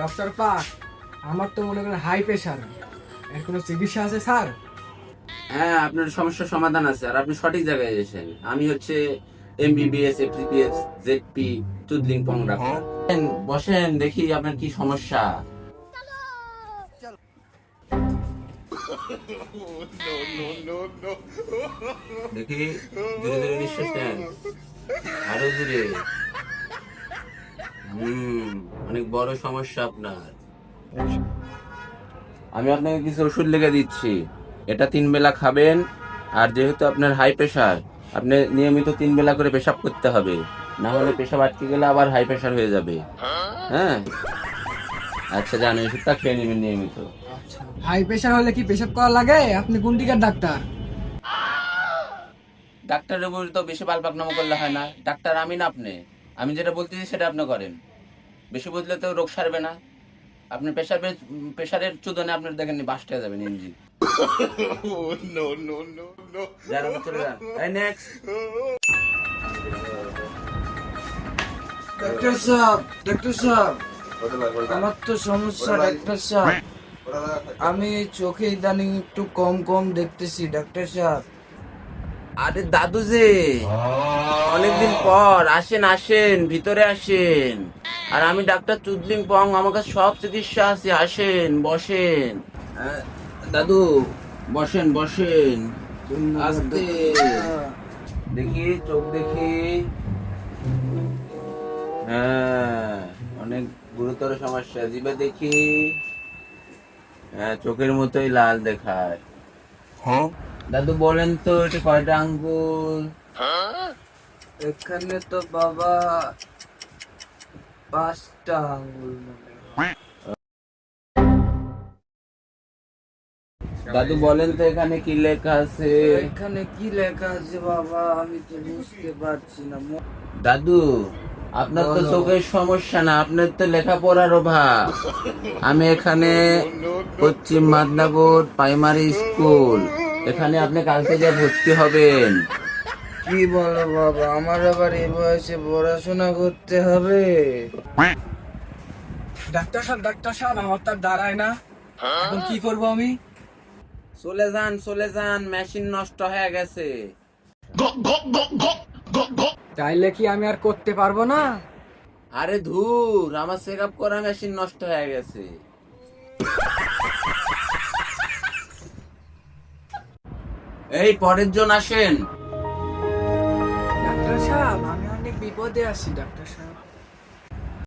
Doctor পাক, আমার তো মনে করেন হাই প্রেশার এর কোনো চিকিৎসা আছে, স্যার? হ্যাঁ আপনার সমস্যার সমাধান আছে, আর আপনি সঠিক জায়গায় এসেছেন। আমি হচ্ছে এমবিবিএস এফটিপিএস জেডপি তুদলিং পং ডাক্তার বসেন দেখি আপনার কি সমস্যা। দেখি, ধীরে ধীরে নিঃশ্বাস নেন। আরও দূরে হম অনেক বড় সমস্যা আপনার। আমি আপনাকে কিছু ওষুধ লিখে দিচ্ছি। এটা তিন বেলা খাবেন আর যেহেতু আপনার হাই প্রেশার আপনি নিয়মিত তিন বেলা করে পেশাব করতে হবে। না হলে পেশাব আটকে গেলে আবার হাই প্রেশার হয়ে যাবে। হ্যাঁ? আচ্ছা জানেন ওষুধটা খেয়ে নেবেন নিয়মিত। আচ্ছা হাই প্রেশার হলে কি পেশাব করা লাগে? আপনি কোন দিকের ডাক্তার? ডাক্তারের উপর তো বেশি পালপাকনামা করলে হয় না। ডাক্তার আমি না আপনি। আমি যেটা বলতেছি সেটা আপনি করেন। বেশি বুঝলে তো রোগ সারবে না। আপনি প্রেশার প্রেশারের চুদনে আপনার দেখেন বাস্ট যাবেন ইঞ্জি যান আপনি চলে যান। নেক্সট ডাক্তার সাহেব ডাক্তার সাহেব আমার তো সমস্যা ডাক্তার সাহেব। আমি চোখে ইদানিং একটু কম কম দেখতেছি ডাক্তার সাহেব। আরে দাদু যে অনেকদিন পর আসেন আসেন ভিতরে আসেন। আর আমি ডাক্তার চুদলিং পং আমার কাছে সব চিকিৎসা আছে। আসেন বসেন। দাদু। বসেন বসেন। আস্তে। দেখি চোখ দেখি। হ্যাঁ অনেক গুরুতর সমস্যা। জিভে দেখি। হ্যাঁ চোখের মতোই লাল দেখায়। হ্যাঁ? দাদু বলেন তো এটা কয়টা আঙ্গুল? এখানে তো বাবা পাঁচটা দাদু বলেন তো এখানে কি লেখা আছে? এখানে কি লেখা আছে বাবা? আমি তো বুঝতে পারছি না। দাদু আপনার তো চোখের সমস্যা না আপনার তো লেখাপড়ার অভাব। আমি এখানে পশ্চিম মাদনাপুর প্রাইমারি স্কুল। এখানে আপনি কালকে যা ভর্তি হবেন কি বলো বাবা? আমার আবার এই বয়সে পড়াশোনা করতে হবে। ডাক্তার সাহেব ডাক্তার সাহেব আমার তার দাঁড়ায় না। এখন কি করব আমি? চলে যান চলে যান মেশিন নষ্ট হয়ে গেছে। তাইলে কি আমি আর করতে পারব না? আরে ধুর আমার চেক আপ করা মেশিন নষ্ট হয়ে গেছে। এই পরের জন আসেন। ডাক্তার সাহেব আমি অনেক বিপদে আছি ডাক্তার সাহেব।